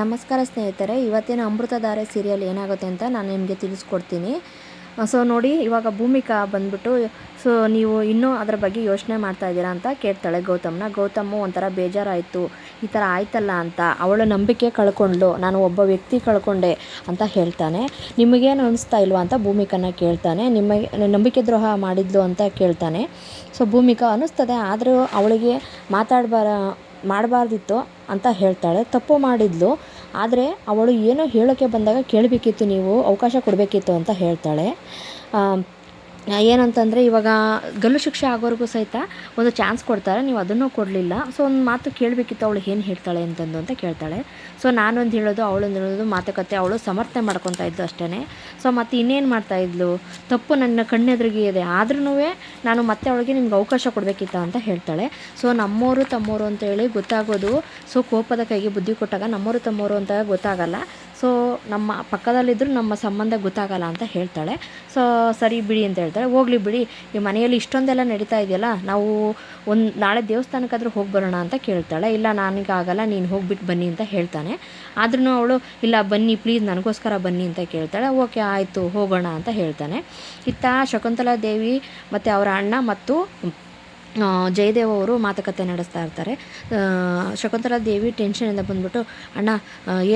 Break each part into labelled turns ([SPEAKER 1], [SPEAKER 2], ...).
[SPEAKER 1] ನಮಸ್ಕಾರ ಸ್ನೇಹಿತರೆ, ಇವತ್ತಿನ ಅಮೃತಧಾರೆ ಸೀರಿಯಲ್ ಏನಾಗುತ್ತೆ ಅಂತ ನಾನು ನಿಮಗೆ ತಿಳಿಸ್ಕೊಡ್ತೀನಿ. ಸೊ ನೋಡಿ, ಇವಾಗ ಭೂಮಿಕಾ ಬಂದ್ಬಿಟ್ಟು ಸೊ ನೀವು ಇನ್ನೂ ಅದರ ಬಗ್ಗೆ ಯೋಚನೆ ಮಾಡ್ತಾ ಇದ್ದೀರಾ ಅಂತ ಕೇಳ್ತಾಳೆ ಗೌತಮ್ನ. ಗೌತಮು ಒಂಥರ ಬೇಜಾರಾಯಿತು, ಈ ಥರ ಆಯ್ತಲ್ಲ ಅಂತ. ಅವಳ ನಂಬಿಕೆ ಕಳ್ಕೊಂಡ್ಲು, ನಾನು ಒಬ್ಬ ವ್ಯಕ್ತಿ ಕಳ್ಕೊಂಡೆ ಅಂತ ಹೇಳ್ತಾನೆ. ನಿಮಗೇನು ಅನಿಸ್ತಾ ಇಲ್ವಾ ಅಂತ ಭೂಮಿಕನ ಕೇಳ್ತಾನೆ. ನಿಮಗೆ, ನಂಬಿಕೆ ದ್ರೋಹ ಮಾಡಿದ್ಲು ಅಂತ ಕೇಳ್ತಾನೆ. ಸೊ ಭೂಮಿಕಾ ಅನ್ನಿಸ್ತದೆ ಆದರೂ ಅವಳಿಗೆ ಮಾತಾಡಬಾರ ಮಾಡಬಾರ್ದಿತ್ತು ಅಂತ ಹೇಳ್ತಾಳೆ. ತಪ್ಪು ಮಾಡಿದ್ಲು. ಆದರೆ ಅವಳು ಏನೋ ಹೇಳೋಕ್ಕೆ ಬಂದಾಗ ಕೇಳಬೇಕಿತ್ತು ನೀವು, ಅವಕಾಶ ಕೊಡಬೇಕಿತ್ತು ಅಂತ ಹೇಳ್ತಾಳೆ. ಏನಂತಂದರೆ ಇವಾಗ ಗಲ್ಲು ಶಿಕ್ಷೆ ಆಗೋವರೆಗೂ ಸಹಿತ ಒಂದು ಚಾನ್ಸ್ ಕೊಡ್ತಾರೆ, ನೀವು ಅದನ್ನು ಕೊಡಲಿಲ್ಲ. ಸೊ ಒಂದು ಮಾತು ಕೇಳಬೇಕಿತ್ತು, ಅವಳು ಏನು ಹೇಳ್ತಾಳೆ ಅಂತಂದು ಅಂತ ಕೇಳ್ತಾಳೆ. ಸೊ ನಾನೊಂದು ಹೇಳೋದು, ಅವಳೊಂದು ಹೇಳೋದು, ಮಾತುಕತೆ ಅವಳು ಸಮರ್ಥನೆ ಮಾಡ್ಕೊತಾ ಇದ್ದು ಅಷ್ಟೇ ಸೊ ಮತ್ತು ಇನ್ನೇನು ಮಾಡ್ತಾಯಿದ್ಲು ತಪ್ಪು ನನ್ನ ಕಣ್ಣೆದುರಿಗೆ ಇದೆ. ಆದ್ರೂ ನಾನು ಮತ್ತೆ ಅವಳಿಗೆ ನಿಮ್ಗೆ ಅವಕಾಶ ಕೊಡಬೇಕಿತ್ತ ಅಂತ ಹೇಳ್ತಾಳೆ. ಸೊ ನಮ್ಮವರು ತಮ್ಮವರು ಅಂತೇಳಿ ಗೊತ್ತಾಗೋದು. ಸೊ ಕೋಪದ ಕೈಗೆ ಬುದ್ಧಿ ಕೊಟ್ಟಾಗ ನಮ್ಮವರು ತಮ್ಮೋರು ಅಂತ ಗೊತ್ತಾಗಲ್ಲ. ಸೊ ನಮ್ಮ ಪಕ್ಕದಲ್ಲಿದ್ದರೂ ನಮ್ಮ ಸಂಬಂಧ ಗೊತ್ತಾಗಲ್ಲ ಅಂತ ಹೇಳ್ತಾಳೆ. ಸೊ ಸರಿ ಬಿಡಿ ಅಂತ ಹೇಳ್ತಾಳೆ. ಹೋಗ್ಲಿ ಬಿಡಿ, ಈ ಮನೆಯಲ್ಲಿ ಇಷ್ಟೊಂದೆಲ್ಲ ನಡೀತಾ ಇದೆಯಲ್ಲ, ನಾವು ಒಂದು ನಾಳೆ ದೇವಸ್ಥಾನಕ್ಕಾದರೂ ಹೋಗಿ ಬರೋಣ ಅಂತ ಕೇಳ್ತಾಳೆ. ಇಲ್ಲ, ನನಗಾಗಲ್ಲ, ನೀನು ಹೋಗ್ಬಿಟ್ಟು ಬನ್ನಿ ಅಂತ ಹೇಳ್ತಾನೆ. ಆದ್ರೂ ಅವಳು, ಇಲ್ಲ, ಬನ್ನಿ, ಪ್ಲೀಸ್ ನನಗೋಸ್ಕರ ಬನ್ನಿ ಅಂತ ಕೇಳ್ತಾಳೆ. ಓಕೆ, ಆಯಿತು, ಹೋಗೋಣ ಅಂತ ಹೇಳ್ತಾನೆ. ಇತ್ತ ಶಕುಂತಲಾ ದೇವಿ ಮತ್ತು ಅವರ ಅಣ್ಣ ಮತ್ತು ಜಯದೇವ್ ಅವರು ಮಾತುಕತೆ ನಡೆಸ್ತಾ ಇರ್ತಾರೆ. ಶಕುಂತಲಾ ದೇವಿ ಟೆನ್ಷನಿಂದ ಬಂದ್ಬಿಟ್ಟು, ಅಣ್ಣ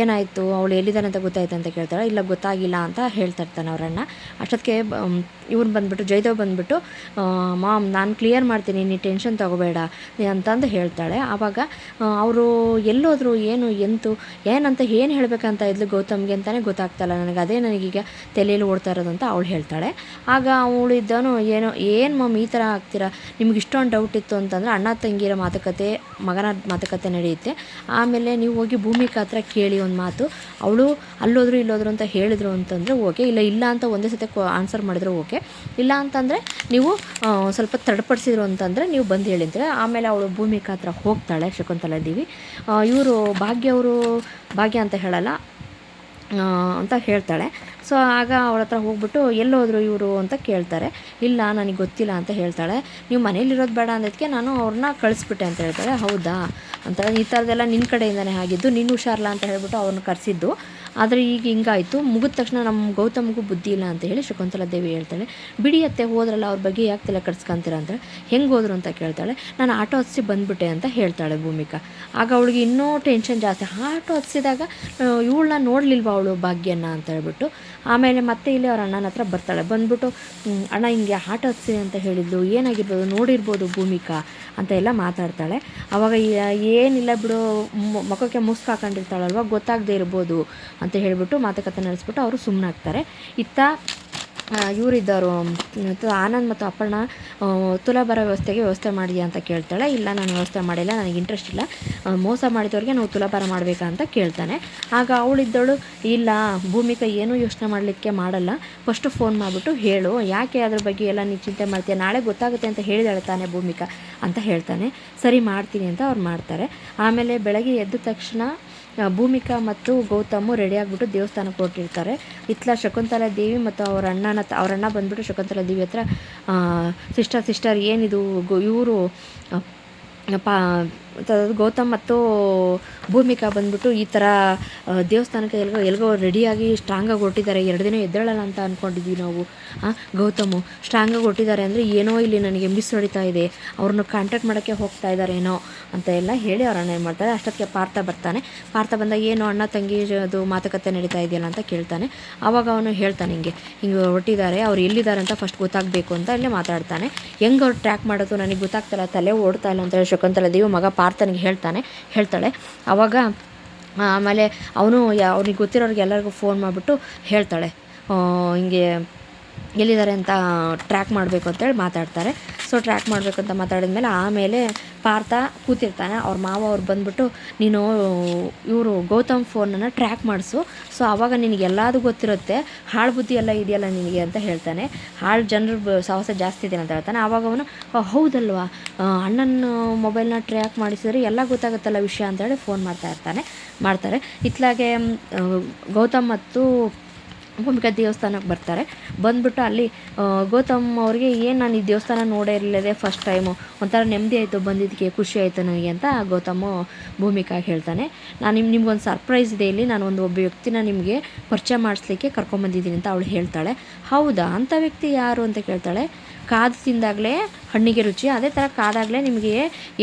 [SPEAKER 1] ಏನಾಯಿತು? ಅವಳು ಎಲ್ಲಿದ್ದಾನೆ ಅಂತ ಗೊತ್ತಾಯ್ತು ಅಂತ ಕೇಳ್ತಾಳೆ. ಇಲ್ಲ, ಗೊತ್ತಾಗಿಲ್ಲ ಅಂತ ಹೇಳ್ತಾ ಇರ್ತಾನೆ ಅವರಣ್ಣ. ಅಷ್ಟೊತ್ತಿಗೆ ಇವ್ರು ಬಂದ್ಬಿಟ್ಟು, ಜಯದೇವ್ ಬಂದ್ಬಿಟ್ಟು ಮಾಮ್, ನಾನು ಕ್ಲಿಯರ್ ಮಾಡ್ತೀನಿ. ನೀ ಟೆನ್ಷನ್ ತೊಗೋಬೇಡ ಅಂತಂದು ಹೇಳ್ತಾಳೆ. ಆವಾಗ ಅವರು ಎಲ್ಲೋದ್ರು, ಏನು, ಎಂತು, ಏನಂತ ಏನು ಹೇಳಬೇಕಂತ ಇದ್ಲು ಗೌತಮ್ಗೆ ಅಂತಲೇ ಗೊತ್ತಾಗ್ತಲ್ಲ ನನಗೆ. ಅದೇ ನನಗೀಗ ತಲೆಯಲ್ಲಿ ಓಡ್ತಾ ಇರೋದು ಅಂತ ಅವಳು ಹೇಳ್ತಾಳೆ. ಆಗ ಅವಳು ಇದ್ದವನು ಏನೋ, ಏನು ಮಾಮ್, ಈ ಥರ ಆಗ್ತೀರಾ? ನಿಮ್ಗೆ ಇಷ್ಟೊಂದು ಡೌಟ್ ಇತ್ತು ಅಂತಂದರೆ ಅಣ್ಣ ತಂಗಿರ ಮಾತುಕತೆ, ಮಗನ ಮಾತುಕತೆ ನಡೆಯುತ್ತೆ. ಆಮೇಲೆ ನೀವು ಹೋಗಿ ಭೂಮಿಕಾ ಹತ್ರ ಕೇಳಿ ಒಂದು ಮಾತು. ಅವಳು ಅಲ್ಲೋದ್ರು ಇಲ್ಲೋದ್ರು ಅಂತ ಹೇಳಿದ್ರು ಅಂತಂದರೆ ಓಕೆ. ಇಲ್ಲ ಇಲ್ಲ ಅಂತ ಒಂದೇ ಸತಿ ಆನ್ಸರ್ ಮಾಡಿದ್ರು ಓಕೆ. ಇಲ್ಲ ಅಂತಂದರೆ ನೀವು ಸ್ವಲ್ಪ ತಡಪಡಿಸಿದ್ರು ಅಂತಂದರೆ ನೀವು ಬಂದು ಹೇಳಿದ್ರೆ ಆಮೇಲೆ ಅವಳು ಭೂಮಿಕಾ ಹತ್ರ ಹೋಗ್ತಾಳೆ, ಶಕುಂತಲಾ ದೇವಿ. ಇವರು ಭಾಗ್ಯ ಅವರು ಭಾಗ್ಯ ಅಂತ ಹೇಳಲ್ಲ. ಅಂತ ಹೇಳ್ತಾಳೆ. ಸೊ ಆಗ ಅವಳ ಹತ್ರ ಹೋಗ್ಬಿಟ್ಟು ಎಲ್ಲೋದ್ರು ಇವರು ಅಂತ ಕೇಳ್ತಾರೆ. ಇಲ್ಲ, ನನಗೆ ಗೊತ್ತಿಲ್ಲ ಅಂತ ಹೇಳ್ತಾಳೆ. ನೀವು ಮನೇಲಿರೋದು ಬೇಡ ಅಂದದಕ್ಕೆ ನಾನು ಅವ್ರನ್ನ ಕಳಿಸ್ಬಿಟ್ಟೆ ಅಂತ ಹೇಳ್ತಾಳೆ. ಹೌದಾ? ಅಂತ ಈ ಥರದ್ದೆಲ್ಲ ನಿನ್ನ ಕಡೆಯಿಂದನೇ ಆಗಿದ್ದು, ನೀನು ಹುಷಾರಲ್ಲ ಅಂತ ಹೇಳ್ಬಿಟ್ಟು ಅವ್ರನ್ನ ಕರೆಸಿದ್ದು. ಆದರೆ ಈಗ ಹಿಂಗಾಯಿತು. ಮುಗಿದ ತಕ್ಷಣ ನಮ್ಮ ಗೌತಮಗೂ ಬುದ್ಧಿ ಇಲ್ಲ ಅಂತ ಹೇಳಿ ಶಕುಂತಲಾ ದೇವಿ ಹೇಳ್ತಾಳೆ, ಬಿಡಿ ಅತ್ತೆ, ಹೋದ್ರಲ್ಲ ಅವ್ರ ಬಗ್ಗೆ ಯಾಕೆ ತಲೆ ಕಟ್ಸ್ಕೊಂತೀರ ಅಂತ ಹೆಂಗೆ ಹೋದ್ರು ಅಂತ ಕೇಳ್ತಾಳೆ, ನಾನು ಆಟೋ ಹತ್ಸಿ ಬಂದ್ಬಿಟ್ಟೆ ಅಂತ ಹೇಳ್ತಾಳೆ ಭೂಮಿಕಾ. ಆಗ ಅವಳಿಗೆ ಇನ್ನೂ ಟೆನ್ಷನ್ ಜಾಸ್ತಿ. ಆಟೋ ಹತ್ಸಿದಾಗ ಇವಳನ್ನ ನೋಡಲಿಲ್ವ ಅವಳು ಭಾಗ್ಯನ ಅಂತ ಹೇಳ್ಬಿಟ್ಟು. ಆಮೇಲೆ ಮತ್ತೆ ಇಲ್ಲಿ ಅವ್ರ ಅಣ್ಣನ ಹತ್ರ ಬರ್ತಾಳೆ. ಬಂದ್ಬಿಟ್ಟು ಅಣ್ಣ ಹಿಂಗೆ ಆಟೋ ಹತ್ಸಿ ಅಂತ ಹೇಳಿದ್ಲು. ಏನಾಗಿರ್ಬೋದು? ನೋಡಿರ್ಬೋದು ಭೂಮಿಕಾ. ಅಂತ ಎಲ್ಲ ಮಾತಾಡ್ತಾಳೆ. ಅವಾಗ ಏನಿಲ್ಲ ಬಿಡು ಮುಖಕ್ಕೆ ಮುಸ್ಕ್ ಹಾಕೊಂಡಿರ್ತಾಳಲ್ವ, ಗೊತ್ತಾಗದೇ ಇರ್ಬೋದು ಅಂತ ಹೇಳಿಬಿಟ್ಟು ಮಾತುಕತೆ ನಡೆಸ್ಬಿಟ್ಟು ಅವರು ಸುಮ್ಮನಾಗ್ತಾರೆ ಇತ್ತ ಇವರಿದ್ದರು ಆನಂದ್ ಮತ್ತು ಅಪ್ಪಣ್ಣ ತುಲಾಭಾರ ವ್ಯವಸ್ಥೆಗೆ ವ್ಯವಸ್ಥೆ ಮಾಡಿದ್ಯಾ ಅಂತ ಕೇಳ್ತಾಳೆ. ಇಲ್ಲ, ನಾನು ವ್ಯವಸ್ಥೆ ಮಾಡಿಲ್ಲ, ನನಗೆ ಇಂಟ್ರೆಸ್ಟ್ ಇಲ್ಲ. ಮೋಸ ಮಾಡಿದವ್ರಿಗೆ ನಾವು ತುಲಾಭಾರ ಮಾಡಬೇಕಾ ಅಂತ ಕೇಳ್ತಾನೆ. ಆಗ ಅವಳಿದ್ದವಳು ಇಲ್ಲ, ಭೂಮಿಕಾ ಏನೂ ಯೋಚನೆ ಮಾಡಲಿಕ್ಕೆ ಮಾಡಲ್ಲ. ಫಸ್ಟು ಫೋನ್ ಮಾಡಿಬಿಟ್ಟು ಹೇಳು, ಯಾಕೆ ಅದ್ರ ಬಗ್ಗೆ ಎಲ್ಲ ನೀನು ಚಿಂತೆ ಮಾಡ್ತೀಯ? ನಾಳೆ ಗೊತ್ತಾಗುತ್ತೆ ಅಂತ ಹೇಳಿದಾಳೆ ತಾನೆ ಭೂಮಿಕಾ ಅಂತ ಹೇಳ್ತಾನೆ. ಸರಿ, ಮಾಡ್ತೀನಿ ಅಂತ ಅವ್ರು ಮಾಡ್ತಾರೆ. ಆಮೇಲೆ ಬೆಳಗ್ಗೆ ಎದ್ದ ತಕ್ಷಣ ಭೂಮಿಕಾ ಮತ್ತು ಗೌತಮು ರೆಡಿ ಆಗಿಬಿಟ್ಟು ದೇವಸ್ಥಾನಕ್ಕೆ ಹೊರಟಿರ್ತಾರೆ ಇತ್ಲ ಶಕುಂತಲಾ ದೇವಿ ಮತ್ತು ಅವ್ರ ಅಣ್ಣನ ಅವ್ರ ಅಣ್ಣ ಬಂದ್ಬಿಟ್ಟು ಶಕುಂತಲಾ ದೇವಿ ಹತ್ರ ಸಿಸ್ಟರ್ ಸಿಸ್ಟರ್ ಏನಿದು ಇವರು ಪಾ ಗೌತಮ್ ಮತ್ತು ಭೂಮಿಕಾ ಬಂದ್ಬಿಟ್ಟು ಈ ಥರ ದೇವಸ್ಥಾನಕ್ಕೆ ಎಲ್ಗೋ ಎಲ್ಗೋ ರೆಡಿಯಾಗಿ ಸ್ಟ್ರಾಂಗಾಗಿ ಹೊರಟಿದ್ದಾರೆ. ಎರಡು ದಿನ ಎದ್ದೇಳಲ್ಲ ಅಂತ ಅಂದ್ಕೊಂಡಿದ್ವಿ ನಾವು. ಗೌತಮು ಸ್ಟ್ರಾಂಗಾಗಿ ಹೊರಟಿದ್ದಾರೆ ಅಂದರೆ ಏನೋ ಇಲ್ಲಿ ನನಗೆ ಮಿಸ್ ನಡೀತಾ ಇದೆ. ಅವ್ರನ್ನ ಕಾಂಟ್ಯಾಕ್ಟ್ ಮಾಡೋಕ್ಕೆ ಹೋಗ್ತಾ ಇದ್ದಾರೇನೋ ಅಂತ ಎಲ್ಲ ಹೇಳಿ ಅವ್ರನ್ನ ಏನು ಮಾಡ್ತಾರೆ. ಅಷ್ಟೊತ್ತಿಗೆ ಪಾರ್ಥ ಬರ್ತಾನೆ. ಪಾರ್ಥ ಬಂದಾಗ, ಏನು ಅಣ್ಣ ತಂಗಿ ಅದು ಮಾತುಕತೆ ನಡೀತಾ ಇದೆಯಲ್ಲ? ಅಂತ ಕೇಳ್ತಾನೆ. ಆವಾಗ ಅವನು ಹೇಳ್ತಾನೆ ಹಿಂಗೆ ಹಿಂಗೆ ಹೊರಟಿದ್ದಾರೆ. ಅವ್ರು ಎಲ್ಲಿದ್ದಾರೆ ಅಂತ ಫಸ್ಟ್ ಗೊತ್ತಾಗಬೇಕು ಅಂತ ಅಲ್ಲೇ ಮಾತಾಡ್ತಾನೆ. ಹೆಂಗೆ ಅವ್ರು ಟ್ರ್ಯಾಕ್ ಮಾಡೋದು? ನನಗೆ ಗೊತ್ತಾಗ್ತಾಯಿಲ್ಲ ತಲೆ ಓಡ್ತಾ ಇಲ್ಲ ಅಂತ ಹೇಳಿ ಶಕುಂತಲ ದೇವಿ ಮಗ ಪಾರ್ಥನಿಗೆ ಹೇಳ್ತಾನೆ ಹೇಳ್ತಾಳೆ. ಆವಾಗ ಆಮೇಲೆ ಅವನು ಅವ್ನಿಗೆ ಗೊತ್ತಿರೋರಿಗೆ ಎಲ್ಲರಿಗೂ ಫೋನ್ ಮಾಡಿಬಿಟ್ಟು ಹೇಳ್ತಾಳೆ. ಹಿಂಗೆ ಎಲ್ಲಿದ್ದಾರೆ ಅಂತ ಟ್ರ್ಯಾಕ್ ಮಾಡಬೇಕು ಅಂತೇಳಿ ಮಾತಾಡ್ತಾರೆ. ಸೊ ಟ್ರ್ಯಾಕ್ ಮಾಡಬೇಕು ಅಂತ ಮಾತಾಡಿದ ಮೇಲೆ ಆಮೇಲೆ ಪಾರ್ಥ ಕೂತಿರ್ತಾನೆ. ಅವ್ರ ಮಾವ ಅವ್ರು ಬಂದುಬಿಟ್ಟು, ನೀನು ಇವರು ಗೌತಮ್ ಫೋನನ್ನು ಟ್ರ್ಯಾಕ್ ಮಾಡಿಸು. ಸೊ ಆವಾಗ ನಿನಗೆ ಎಲ್ಲದೂ ಗೊತ್ತಿರುತ್ತೆ. ಹಾಳು ಬುದ್ಧಿ ಎಲ್ಲ ಇದೆಯಲ್ಲ ನಿನಗೆ ಅಂತ ಹೇಳ್ತಾನೆ. ಹಾಳು ಜನರು ಸಾಹಸ ಜಾಸ್ತಿ ಇದೆ ಅಂತ ಹೇಳ್ತಾನೆ. ಆವಾಗ ಅವನು ಹೌದಲ್ವಾ? ಅಣ್ಣನ ಮೊಬೈಲ್ನ ಟ್ರ್ಯಾಕ್ ಮಾಡಿಸಿದ್ರೆ ಎಲ್ಲ ಗೊತ್ತಾಗುತ್ತಲ್ಲ ವಿಷಯ? ಅಂತೇಳಿ ಫೋನ್ ಮಾಡ್ತಾ ಇರ್ತಾನೆ. ಮಾಡ್ತಾರೆ. ಇತ್ಲಾಗೆ ಗೌತಮ್ ಮತ್ತು ಭೂಮಿಕಾ ದೇವಸ್ಥಾನಕ್ಕೆ ಬರ್ತಾರೆ. ಬಂದ್ಬಿಟ್ಟು ಅಲ್ಲಿ ಗೌತಮ್ ಅವ್ರಿಗೆ ಏನು ನಾನು ಈ ದೇವಸ್ಥಾನ ನೋಡೇ ಇರಲಿಲ್ಲದೆ ಫಸ್ಟ್ ಟೈಮು ಒಂಥರ ನೆಮ್ಮದಿ ಆಯಿತು, ಬಂದಿದ್ದಕ್ಕೆ, ಖುಷಿ ಆಯಿತು ನನಗೆ ಅಂತ ಗೌತಮು ಭೂಮಿಕಾ ಹೇಳ್ತಾನೆ. ನಾನು ನಿಮ್ಮ ನಿಮ್ಗೊಂದು ಸರ್ಪ್ರೈಸ್ ಇದೆ ಇಲ್ಲಿ. ನಾನು ಒಂದು ಒಬ್ಬ ವ್ಯಕ್ತಿನ ನಿಮಗೆ ಪರಿಚಯ ಮಾಡಿಸ್ಲಿಕ್ಕೆ ಕರ್ಕೊಂಬಂದಿದ್ದೀನಿ ಅಂತ ಅವಳು ಹೇಳ್ತಾಳೆ. ಹೌದಾ? ಅಂಥ ವ್ಯಕ್ತಿ ಯಾರು ಅಂತ ಕೇಳ್ತಾಳೆ. ಕಾದು ತಿಂದಾಗಲೇ ಹಣ್ಣಿಗೆ ರುಚಿ, ಅದೇ ಥರ ಕಾದಾಗಲೇ ನಿಮಗೆ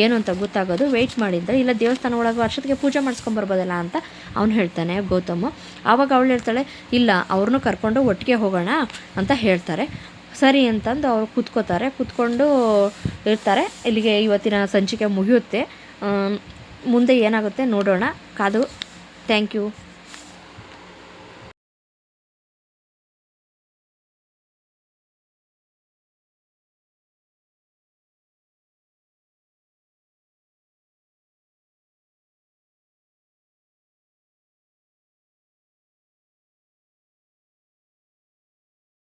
[SPEAKER 1] ಏನು ಅಂತ ಗೊತ್ತಾಗೋದು ವೆಯ್ಟ್ ಮಾಡಿದ್ರೆ. ಇಲ್ಲ ದೇವಸ್ಥಾನ ಒಳಗೆ ವರ್ಷದಕ್ಕೆ ಪೂಜೆ ಮಾಡಿಸ್ಕೊಂಬರ್ಬೋದಲ್ಲ ಅಂತ ಅವ್ನು ಹೇಳ್ತಾನೆ ಗೌತಮ್. ಆವಾಗ ಅವಳು ಹೇಳ್ತಾಳೆ, ಇಲ್ಲ ಅವ್ರನ್ನೂ ಕರ್ಕೊಂಡು ಒಟ್ಟಿಗೆ ಹೋಗೋಣ ಅಂತ ಹೇಳ್ತಾರೆ. ಸರಿ ಅಂತಂದು ಅವ್ರು ಕೂತ್ಕೋತಾರೆ. ಕೂತ್ಕೊಂಡು ಇರ್ತಾರೆ. ಇಲ್ಲಿಗೆ ಇವತ್ತಿನ ಸಂಚಿಕೆ ಮುಗಿಯುತ್ತೆ. ಮುಂದೆ ಏನಾಗುತ್ತೆ ನೋಡೋಣ. ಕಾದು ಥ್ಯಾಂಕ್ ಯು